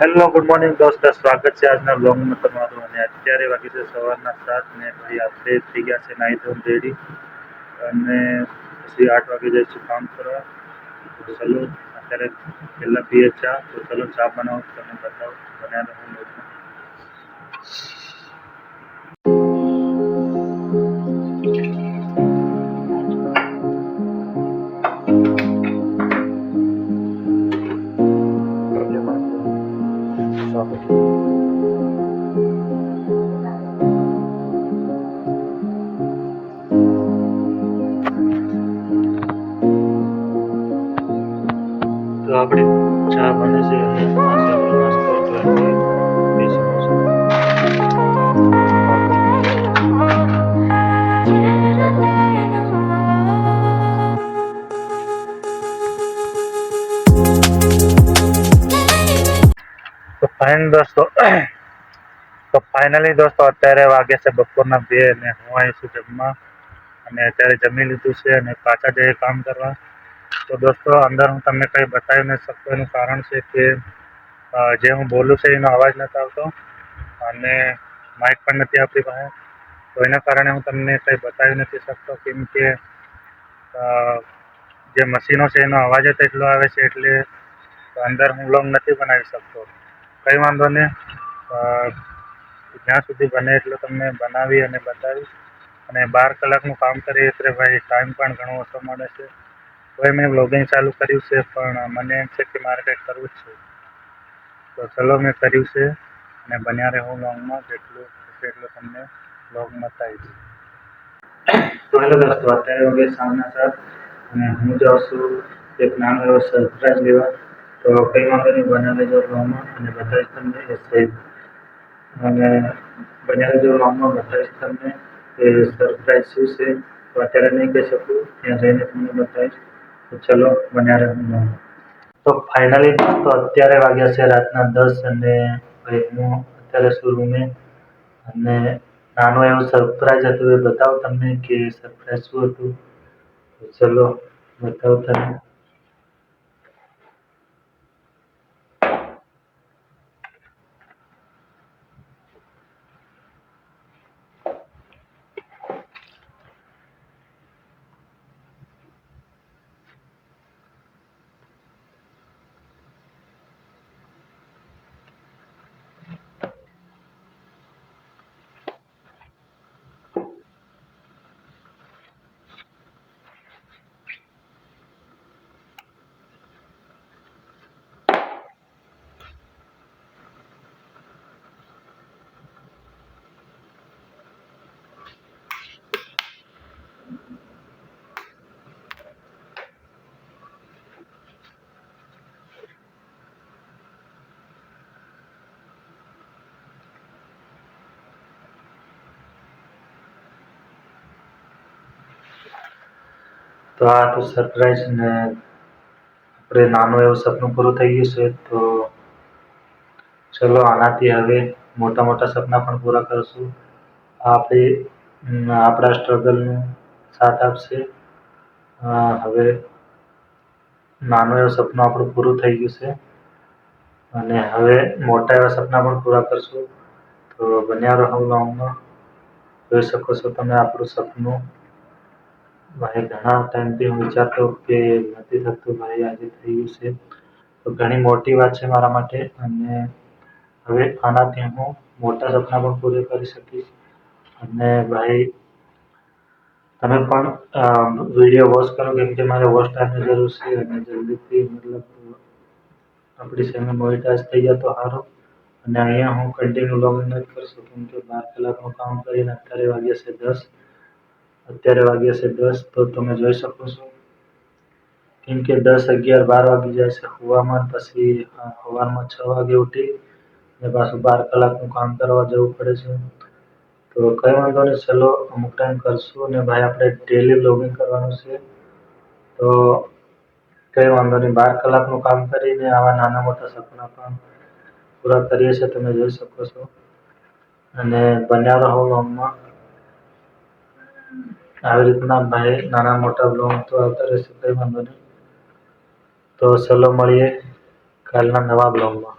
Hello, good morning દોસ્તો. સ્વાગત છે આજના બ્લોગમાં તમારું. અને અત્યારે વાગી છે? સવારના સાત ને ભાઈ આપણે થઈ ગયા છે નાઈ ધોઈને રેડી. અને પછી આઠ વાગે જઈશું કામ કરવા. ચલો, અત્યારે પહેલાં પીએ ચા. તો ચલો ચા બનાવો તમે બતાવો. બનાવ્યા હું આપણે ચા બને છે અને તો ફાઇન દોસ્તો, તો ફાઇનલી દોસ્તો અત્યારે વાગે છે બપોરના બે અને હું આવી છું જમવા. અને અત્યારે જમી લીધું છે અને પાછા જઈએ કામ કરવા. તો દોસ્તો, અંદર હું તમને કંઈ બતાવી નથી શકતો, એનું કારણ છે કે જે હું બોલું છું, એનો અવાજ નથી આવતો અને માઇક પણ નથી આપણી પાસે. તો એના કારણે હું તમને કંઈ બતાવી નથી શકતો, કેમ કે જે મશીનો છે, એનો અવાજ જ એટલો આવે છે, એટલે અંદર હું લોંગ નથી બનાવી શકતો. કંઈ વાંધો નહીં. જ્યાં સુધી બને એટલો તમને બનાવી અને બતાવીશ. અને બાર કલાકનું કામ કરીએ, એટલે ભાઈ ટાઈમ પણ ઘણો ઓછો મળે છે. તોય મેં વ્લોગિંગ ચાલુ કર્યું છે, પણ મને એમ છે કે મારે કરવું જ છે. તો ચલો મેં કર્યું છે અને બન્યા રહેવું લોંગમાં જેટલું એટલું તમને વ્લોગ છે તો હેલો દોસ્તો, અત્યારે વાગે સામના સાથ અને હું જાઉં છું એક નાનો એવો સરપ્રાઈઝ લેવા. તો કંઈ વાંધો નહીં, બન્યા રહેજો વ્લોગમાં અને બતાવીશ તમને, એ સહિત અને બન્યા રહેજો વ્લોગમાં બતાવીશ તમને એ સરપ્રાઈઝ શું છે. તો અત્યારે નહીં કહી શકું, ત્યાં જઈને તમને બતાવીશ. તો ચલો, બન્યા રહો તો ફાઇનલી તો અત્યારે વાગ્યા છે રાતના દસ અને ભાઈનું અત્યારે શું રૂમે અને નાનો એવો સરપ્રાઈઝ હતું, એ બતાવું તમને કે સરપ્રાઈઝ શું હતું. તો ચલો, બતાવું તમને. તો આ તો સરપ્રાઈઝ ને આપણે નાનું એવું સપનું પૂરું થઈ ગયું છે, તો ચલો આનાથી હવે મોટા મોટા સપના પણ પૂરા કરશું. આ આપણી આપણા સ્ટ્રગલનું સાથ આપશે. હવે નાનું એવું સપનું આપણું પૂરું થઈ ગયું છે. અને હવે મોટા એવા સપના પણ પૂરા કરશું. તો બન્યા રહો લોંગમાં જોઈ શકો છો તમે આપણું સપનું. ભાઈ ઘણા ટાઈમથી હું વિચારતો કે નથી થતું ભાઈ આજે થઈ ગયું છે. તો ઘણી મોટી વાત છે મારા માટે અને હવે આનાથી હું મોટા સપના પણ પૂરા કરી શકીશ. અને ભાઈ, તમે પણ વીડિયો વોચ કરો કેમ કે મારે વોચ ટાઈમની જરૂર છે અને જલ્દીથી મતલબ આપણી ચેનલ મોનિટાઈઝ થઈ જાય તો અને અહીંયા હું કન્ટિન્યુ લોગ નથી કરી શકું કે બાર કલાકનું કામ કરીને અત્યારે વાગ્યા છે દસ. અત્યારે વાગ્યા છે દસ, તો તમે જોઈ શકો છો. કેમ કે દસ અગિયાર બાર વાગી જાય છે સુવામાં પછી હવામાં છ વાગે ઉઠી ને પાછું બાર કલાકનું કામ કરવા જવું પડે છે. તો કંઈ વાંધો નહીં, ચલો, અમુક ટાઈમ કરશું ને ભાઈ આપણે ડેલી લોગિંગ કરવાનું છે. તો કંઈ વાંધો નહીં, બાર કલાકનું કામ કરીને આવા નાના મોટા સપના પણ પૂરા કરીએ છીએ, તમે જોઈ શકો છો. અને બન્યા રહો વ્લોગમાં આવી રીતના ભાઈ નાના મોટા બ્લોગ તો આવતા રહેશે, કંઈ નહીં. તો ચલો મળીએ કાલના નવા બ્લોગમાં